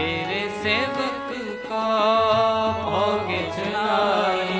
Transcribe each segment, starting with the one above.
ਤੇਰੇ ਸੇਵਕ ਕਾ ਭੋਗ ਚਲਾਈ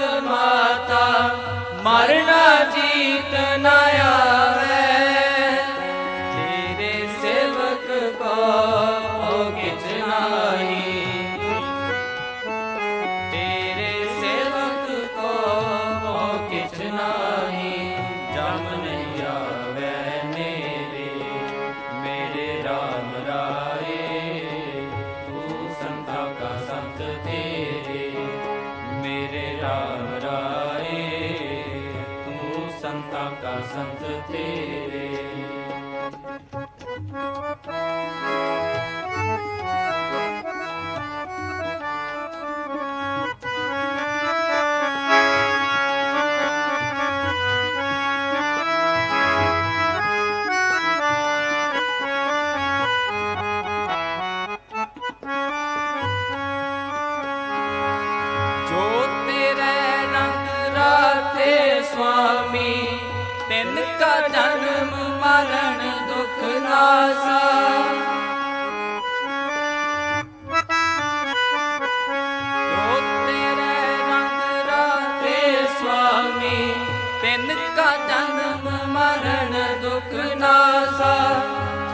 ਮਾਇਆ ਮਾਤਾ ਮਰਨਾ ਜੀਤ ਨਾ ਆਵੇ। ਸੁਆਮੀ, ਤਿੰਨ ਕਾ ਜਨਮ ਮਰਨ ਦੁਖ ਨਾਸਾ ਜੋ ਤੇਰੇ ਤਿੰਨ ਕਾ ਜਨਮ ਮਰਨ ਦੁਖ ਨਾਸਾ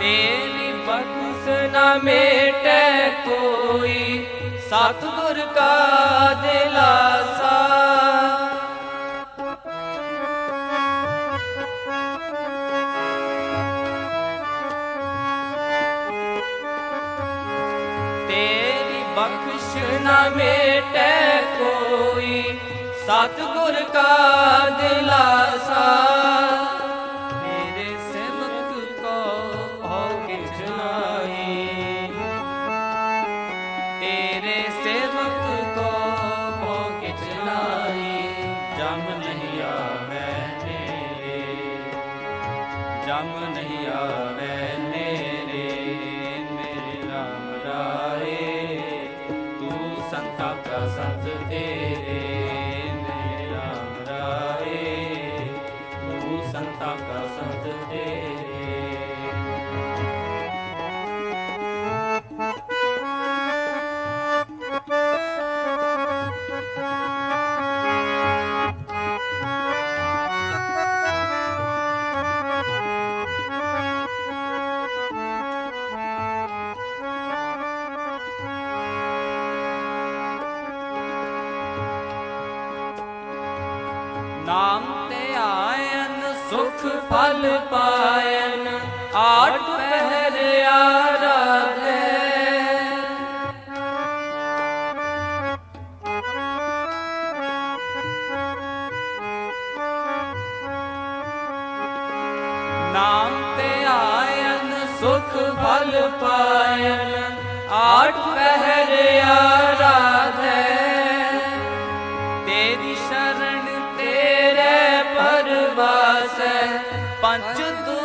ਤੇਰੀ ਬਖਸ਼ ਨਾ ਮੇਟੇ ਕੋਈ, ਸਤਿਗੁਰ ਕਾ ਦਿਲਾਸਾ ਬਖਸ਼ ਨਾ ਮੇਟੇ ਕੋਈ। ਸਤਿਗੁਰ ਕਾ ਦਿਲਾਸਾ। ਨਾਮ ਤੇ ਆਇਨ, ਸੁਖ ਫਲ ਪਾਇਨ ਆਠ ਪਹਿਰ ਆਰਾਧੇ। ਨਾਮ ਤੇ ਆਇਨ, ਸੁਖ ਫਲ ਪਾਇਨ ਆਠ ਪਹਿਰ ਆਰਾਧੇ। ਪੰਜ ਦੁਸ਼ਟ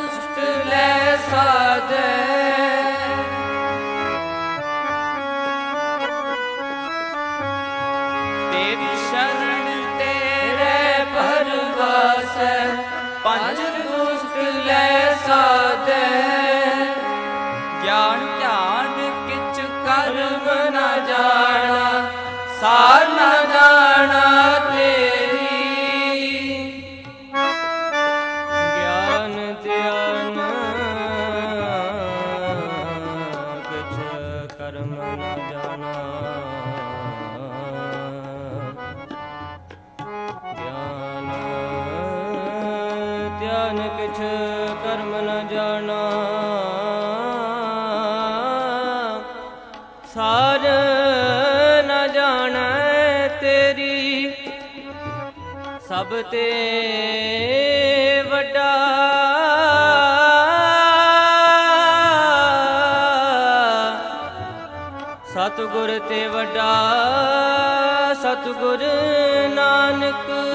ਸਾਰ ਨ ਜਾਣੈ ਤੇਰੀ। ਸਭ ਤੇ ਵੱਡਾ ਸਤਿਗੁਰ ਤੇ ਵੱਡਾ ਸਤਿਗੁਰ ਨਾਨਕ।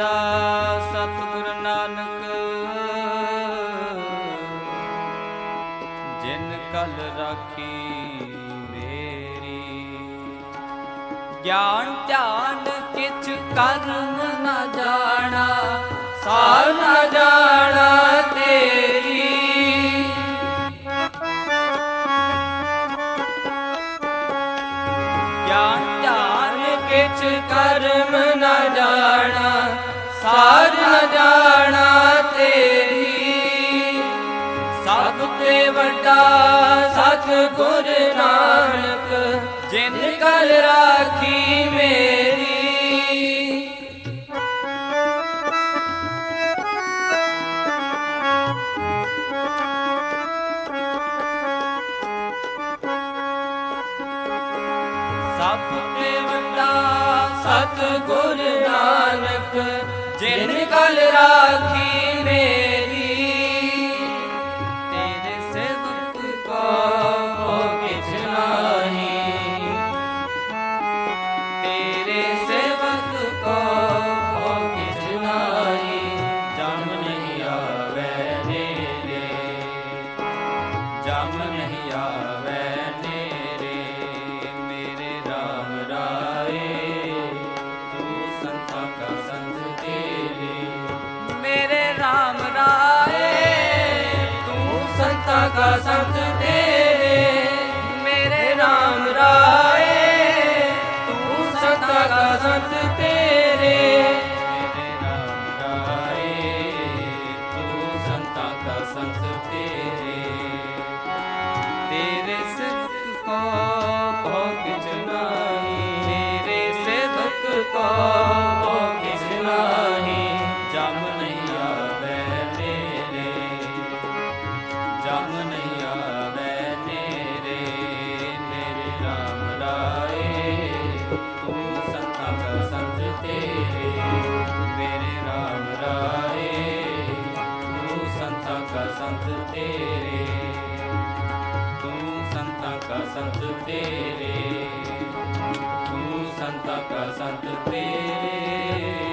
ਵੱਡਾ ਸਤਿਗੁਰ ਨਾਨਕ। ਜਿਨ ਕਲ ਰਾਖੀ ਮੇਰੀ। ਗਿਆਨ ਧਿਆਨ ਕਿਛ ਕਰਮ ਨਾ ਜਾਣਾ, ਸਾਰ ਨ ਜਾਣਾ। ਤੇ ਵੱਡਾ ਸਤਿਗੁਰ ਨਾਨਕ, ਜਿਨ ਕਲ ਰਾਖੀ ਮੇਰੀ। ਸਭ ਤੇ ਵੱਡਾ ਸਤਿਗੁਰ ਨਾਨਕ, ਜਿਨ ਕਲ ਰਾਖੀ ਮੇਰੀ। ਸੰਤਾਂ ਸੰਤ ਤੇਰੇ ਮੇਰੇ RAM ਰਾਏ ਤੂੰ ਸੰਤਾਂ ਕਾ ਸੰਤ ਤੇਰੇ ਤੇਰੇ ਤੂੰ ਸੰਤਾ ਕਾ ਸੰਤ ਤੇਰੇ ਤੂੰ ਸੰਤਾ ਕਾ ਸੰਤ ਤੇਰੇ।